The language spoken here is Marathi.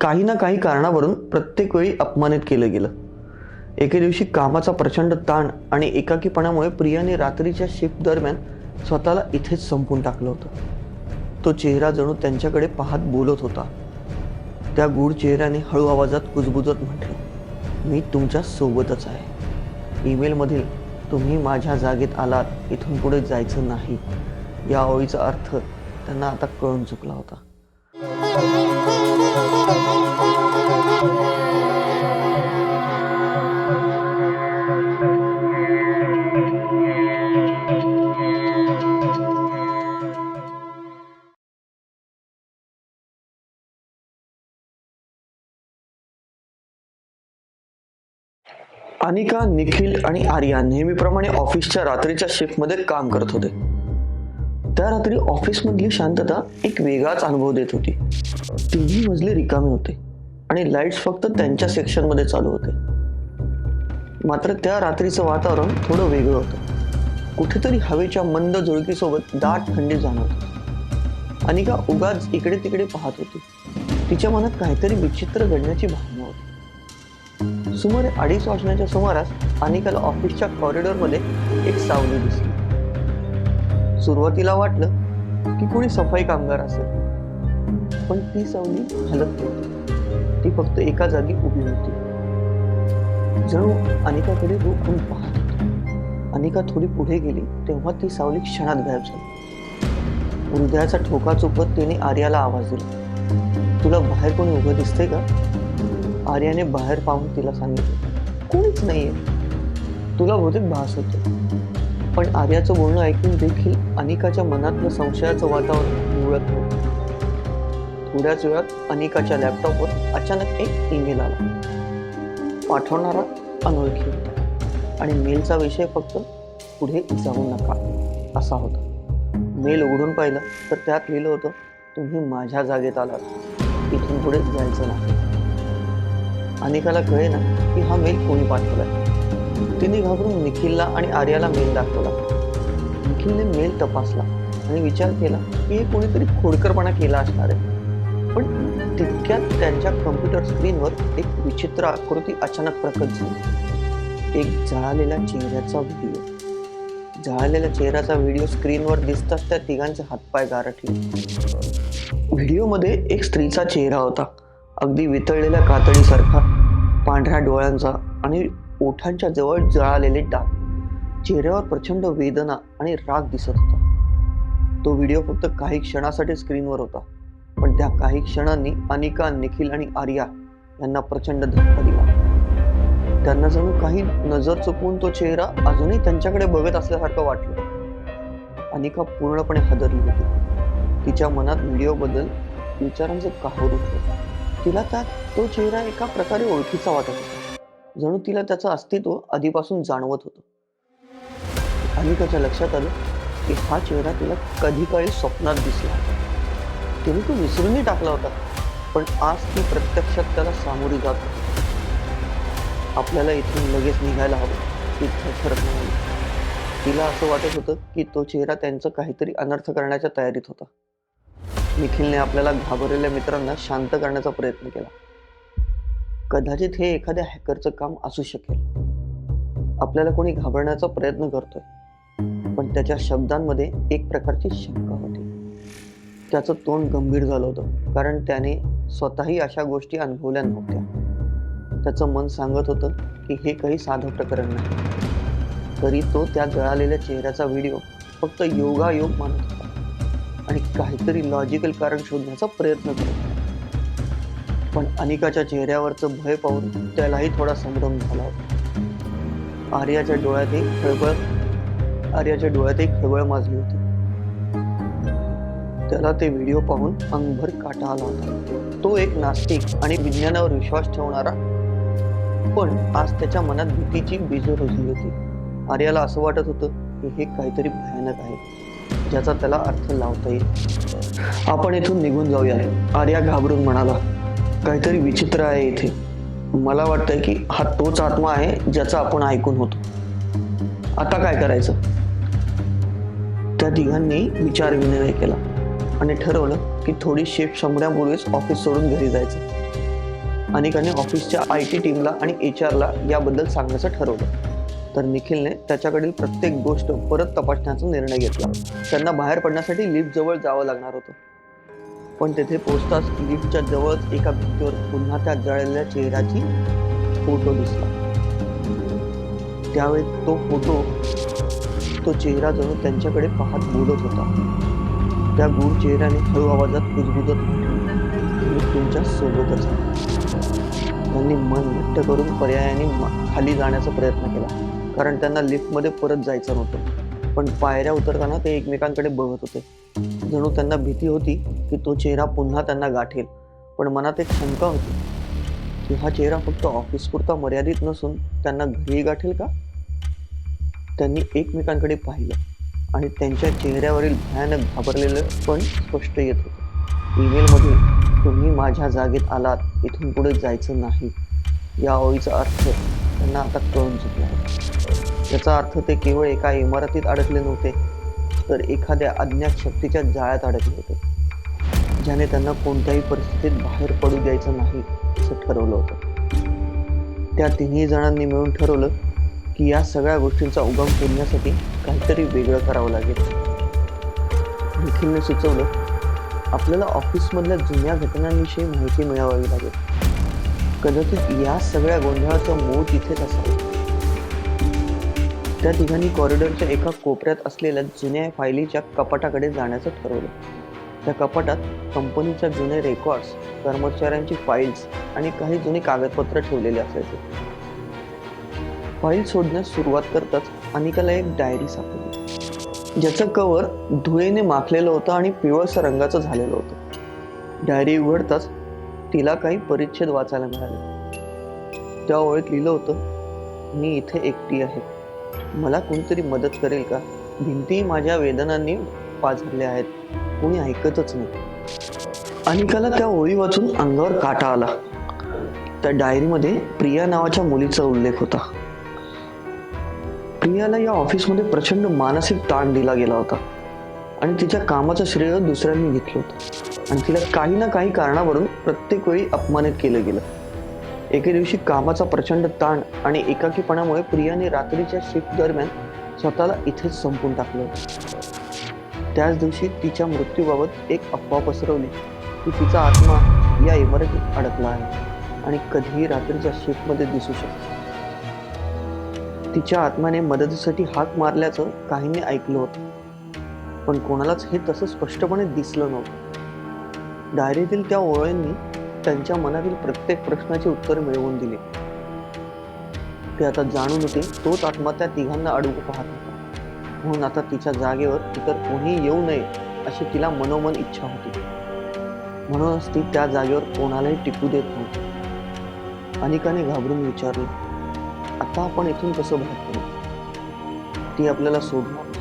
काही ना काही कारणावरून प्रत्येक वेळी अपमानित केलं गेलं. एके दिवशी कामाचा प्रचंड ताण आणि एकाकीपणामुळे प्रियाने रात्रीच्या शिफ्ट दरम्यान स्वतःला इथेच संपून टाकलं होतं. तो चेहरा जणू त्यांच्याकडे पाहत बोलत होता. त्या गूढ चेहऱ्याने हळू आवाजात कुजबुजत म्हटलं मी तुमच्या सोबतच आहे. ईमेलमधील तुम्ही माझ्या जागेत आलात इथून पुढे जायचं नाही. या ओळीचा अर्थ त्यांना आता कळून चुकला होता. अनिका निखिल आणि आर्या नेहमीप्रमाणे ऑफिसच्या रात्रीच्या शिफ्टमध्ये काम करत होते. त्या रात्री ऑफिसमधली शांतता एक वेगळाच अनुभव देत होती. तिन्ही मजले रिकामे होते आणि लाईट्स फक्त त्यांच्या सेक्शनमध्ये चालू होते. मात्र त्या रात्रीचं वातावरण थोडं वेगळं होतं. कुठेतरी हवेच्या मंद झुळकीसोबत दाट थंडी जाणवते अनिका उगाच इकडे तिकडे पाहत होती. तिच्या मनात काहीतरी विचित्र घडण्याची भावना सुमारे अडीच वाजण्याच्या सुमारास अनिकाला ऑफिसच्या कॉरिडॉरमध्ये एक सावली दिसली. सुरुवातीला वाटलं की कोणी सफाई कामगार असेल. पण ती सावली हलत नव्हती ती फक्त एका जागी उभी होती. जणू अनिकाकडे रोखून पाहत होती. अनिका थोडी पुढे गेली तेव्हा ती सावली क्षणात गायब झाली. हृदयाचा ठोका चुकत तिने आर्याला आवाज दिला. तुला बाहेर कोणी उभं दिसतंय का? आर्याने बाहेर पाहून तिला सांगितलं कोणीच नाहीये. तुला बहुतेक भास होतो. पण आर्याचं बोलणं ऐकून देखील अनिकाच्या मनातलं संशयाचं वातावरण मुळत नव्हतं. थोड्याच वेळात अनिकाच्या लॅपटॉपवर अचानक एक ईमेल आला. पाठवणारा अनोळखी होता. आणि मेलचा विषय फक्त पुढे जाऊ नका असा होता. मेल उघडून पाहिलं तर त्यात लिहिलं होतं तुम्ही माझ्या जागेत आलात. इथून पुढे जायचं नाही. अनिकाला कळेना की हा मेल कोणी पाठवलाय. तिने घाबरून निखिलला आणि आर्याला मेल दाखवला. निखिलने मेल तपासला आणि विचार केला की हे कोणीतरी खोडकरपणा केला असणार आहे. पण तितक्यात त्यांच्या कम्प्युटर स्क्रीनवर एक विचित्र आकृती अचानक प्रकट झाली. एक जळालेल्या चेहऱ्याचा व्हिडिओ जळालेल्या चेहऱ्याचा व्हिडिओ स्क्रीनवर दिसताच त्या तिघांचे हातपाय गारठले. व्हिडिओमध्ये एक स्त्रीचा चेहरा होता. अगदी वितळलेल्या कातडीसारखा पांढऱ्या डोळ्यांचा आणि ओठांच्या जवळ जळालेले डाग. चेहऱ्यावर प्रचंड वेदना आणि राग दिसत होता. तो व्हिडिओ फक्त काही क्षणासाठी स्क्रीनवर होता पण त्या काही क्षणांनी अनिका निखिल आणि आर्या यांना प्रचंड धक्का दिला. त्यांना जणू काही नजर चुकवून तो चेहरा अजूनही त्यांच्याकडे बघत असल्यासारखं वाटलं. अनिका पूर्णपणे हादरली होती. तिच्या मनात व्हिडिओबद्दल विचारांचं काहूर उठलं. तिला त्यात तो चेहरा एका प्रकारे ओळखीचा वाटत होता. जणू तिला त्याचं अस्तित्व आधीपासून जाणवत होतं. त्याच्या लक्षात आलं की हा चेहरा तिला कधी काळी स्वप्नात दिसला होता. तिने तो विसरूनही टाकला होता पण आज ती प्रत्यक्षात त्याला सामोरी जात होती. आपल्याला इथून लगेच निघायला हवं ती थरथरत म्हणाली तिला असं वाटत होतं की तो चेहरा त्यांचं काहीतरी अनर्थ करण्याच्या तयारीत होता. निखिलने आपल्याला घाबरलेल्या मित्रांना शांत करण्याचा प्रयत्न केला. कदाचित हे एखाद्या हॅकरचं काम असू शकेल. आपल्याला कोणी घाबरण्याचा प्रयत्न करतोय. पण त्याच्या शब्दांमध्ये एक प्रकारची शंका होती. त्याचं तोंड गंभीर झालं होतं कारण त्याने स्वतःही अशा गोष्टी अनुभवल्या नव्हत्या. त्याचं मन सांगत होतं की हे काही साधं प्रकरण नाही. तरी तो त्या जळालेल्या चेहऱ्याचा व्हिडिओ फक्त योगायोग मानत होता. आणि काहीतरी लॉजिकल कारण शोधण्याचा प्रयत्न करत. पण अनिकाच्या चेहऱ्यावरचं भय पाहून त्यालाही थोडा संभ्रम झाला होता. आर्याच्या डोळ्यातही खळबळ आर्याच्या डोळ्यातही खळबळ माजली होती. त्याला ते व्हिडिओ पाहून अंगभर काटा आला होता. तो एक नास्तिक आणि विज्ञानावर विश्वास ठेवणारा. पण आज त्याच्या मनात भीतीची बीज रुजली होती. आर्याला असं वाटत होतं की हे काहीतरी भयानक आहे. ज्याचा त्याला अर्थ लावता येईल. आपण इथून निघून जाऊया. आर्या घाबरून म्हणाला काहीतरी विचित्र आहे इथे. मला वाटतंय की हा तोच आत्मा आहे ज्याचा आपण ऐकून होतो. आता काय करायचं? त्या तिघांनी विचार विनिमय केला आणि ठरवलं की थोडी शिफ्ट संपण्यापूर्वीच ऑफिस सोडून घरी जायचं. अनेकांनी ऑफिसच्या आय टी टीमला आणि एच आरला याबद्दल सांगण्याचं ठरवलं. तर निखिलने त्याच्याकडील प्रत्येक गोष्ट परत तपासण्याचा निर्णय घेतला. त्यांना बाहेर पडण्यासाठी लिफ्ट जवळ जावं लागणार होतं. पण तेथे पोहोचताच लिफ्टच्या जवळच एका भिंतीवर पुन्हा त्या जळलेल्या चेहऱ्याची फोटो दिसला. त्यावेळी तो फोटो तो चेहरा जणू त्यांच्याकडे पाहत बोलत होता. त्या गूढ चेहऱ्याने हळू आवाजात कुजबुजत मी तुमच्या सोबतच त्यांनी मन घट्ट करून पर्यायाने खाली जाण्याचा प्रयत्न केला. कारण त्यांना लिफ्टमध्ये परत जायचं नव्हतं. पण पायऱ्या उतरताना ते एकमेकांकडे बघत होते. जणू त्यांना भीती होती की तो चेहरा पुन्हा त्यांना गाठेल. पण मनात एक शंका होती. की हा चेहरा फक्त ऑफिसपुरता मर्यादित नसून त्यांना घरी गाठेल का? त्यांनी एकमेकांकडे पाहिलं आणि त्यांच्या चेहऱ्यावरील भयानक घाबरलेलं पण स्पष्ट येत होतं. ईमेलमध्ये तुम्ही माझ्या जागेत आलात. इथून पुढे जायचं नाही. या ओळीचा अर्थ त्यांना आता कळून चुकला याचा अर्थ ते केवळ एका इमारतीत अडकले नव्हते तर एखाद्या अज्ञात शक्तीच्या जाळ्यात अडकले होते ज्याने त्यांना कोणत्याही परिस्थितीत बाहेर पडू द्यायचं नाही असं ठरवलं होतं. त्या तिन्ही जणांनी मिळून ठरवलं की या सगळ्या गोष्टींचा उगम शोधण्यासाठी काहीतरी वेगळं करावं लागेल. निखिलने सुचवलं आपल्याला ऑफिसमधल्या जुन्या घटनांविषयी माहिती मिळवावी लागेल. कदाचित या सगळ्या गोंधळाचं मूळ तिथेच असावं. त्या तिघांनी कॉरिडॉरच्या एका कोपऱ्यात असलेल्या जुन्या फायलीच्या कपाटाकडे जाण्याचं ठरवलं. त्या कपाटात कंपनीच्या जुने रेकॉर्ड्स कर्मचाऱ्यांची फाईल्स आणि काही जुने कागदपत्र ठेवलेले असायचे. फाईल शोधण्यास सुरुवात करताच अनिकाला एक डायरी सापडली. ज्याचं कवर धुळेने माखलेलं होतं आणि पिवळसर रंगाचं झालेलं होतं. डायरी उघडताच तिला काही परिच्छेद वाचायला मिळाले. त्या ओळीत लिहिलं होतं मी इथे एकटी आहे. मला कोणतरी मदत करेल का? भिंती माझ्या वेदनांनी पाझरल्या आहेत. कोणी ऐकतच नाही. अनिकाला त्या ओळी वाचून अंगावर काटा आला. त्या डायरीमध्ये प्रिया नावाच्या मुलीचा उल्लेख होता. प्रियाला या ऑफिसमध्ये प्रचंड मानसिक ताण दिला गेला होता. आणि तिच्या कामाचं श्रेय दुसऱ्यांनी घेतलं होतं. आणि तिला काही ना काही कारणावरून प्रत्येक वेळी अपमानित केलं गेलं. एके दिवशी कामाचा प्रचंड ताण आणि एकाकीपणामुळे प्रियाने रात्रीच्या शिफ्ट दरम्यान स्वतःला इथेच संपून टाकलं होतं. त्याच दिवशी तिच्या मृत्यूबाबत एक अफवा पसरवली. की तिचा आत्मा या इमारतीत अडकला आहे आणि कधीही रात्रीच्या शिफ्टमध्ये दिसू शकतो. तिच्या आत्म्याने मदतीसाठी हाक मारल्याचं काहींनी ऐकलं होतं. पण कोणालाच हे तसं स्पष्टपणे दिसलं नव्हतं. डायरीतील त्या ओळ्यांनी त्यांच्या मनातील प्रत्येक प्रश्नाचे उत्तर मिळवून दिले. ते आता जाणून होते तोच आत्मा त्या तिघांना अडवू पाहत होता. म्हणून आता तिच्या जागेवर इतर कोणी येऊ नये अशी तिला मनोमन इच्छा होती. म्हणूनच ती त्या जागेवर कोणालाही टिकू देत नव्हती. अनिकाने घाबरून विचारलं आता आपण इथून कसं बाहेर पडू? ती आपल्याला सोडणार